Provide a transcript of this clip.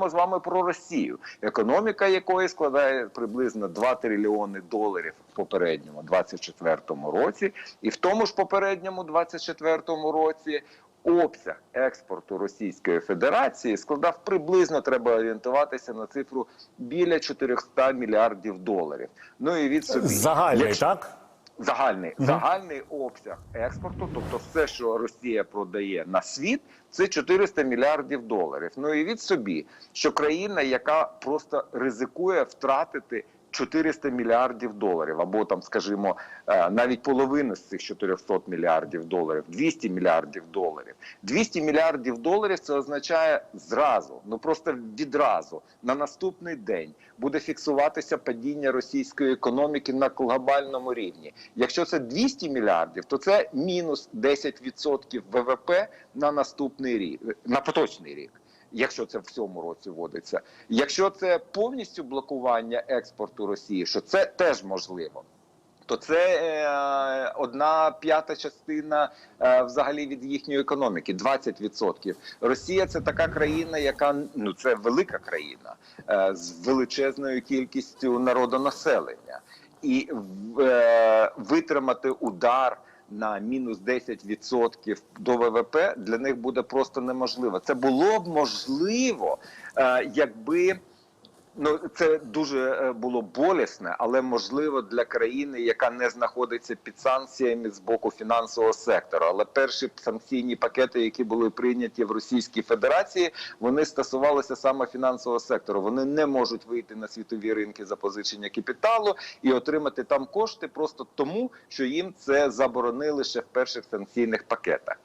говоримо з вами про Росію, економіка якої складає приблизно 2 трильйони доларів в попередньому 24-му році, і в тому ж попередньому 24-му році. Обсяг експорту Російської Федерації складав приблизно треба орієнтуватися на цифру біля 400 мільярдів доларів. Ну і від собі Загальний, Якщо- так? Загальний загальний обсяг експорту, тобто все, що Росія продає на світ, це 400 мільярдів доларів. Ну і від собі, що країна, яка просто ризикує втратити 400 мільярдів доларів, або там, скажімо, е, навіть половину з цих 400 мільярдів доларів, 200 мільярдів доларів. 200 мільярдів доларів це означає зразу, ну просто відразу на наступний день буде фіксуватися падіння російської економіки на глобальному рівні. Якщо це 200 мільярдів, то це мінус 10% ВВП на наступний рік, на поточний рік. Якщо це в цьому році вводиться, якщо це повністю блокування експорту Росії, що це теж можливо, то це е, одна п'ята частина е, взагалі від їхньої економіки 20%. Росія це така країна, яка ну це велика країна е, з величезною кількістю народонаселення, і е, витримати удар. На мінус 10% до ВВП для них буде просто неможливо. Це було б можливо, е, якби Ну, це дуже е, було болісне, але можливо для країни, яка не знаходиться під санкціями з боку фінансового сектору. Але перші санкційні пакети, які були прийняті в Російській Федерації, вони стосувалися саме фінансового сектору. Вони не можуть вийти на світові ринки запозичення капіталу і отримати там кошти просто тому, що їм це заборонили ще в перших санкційних пакетах.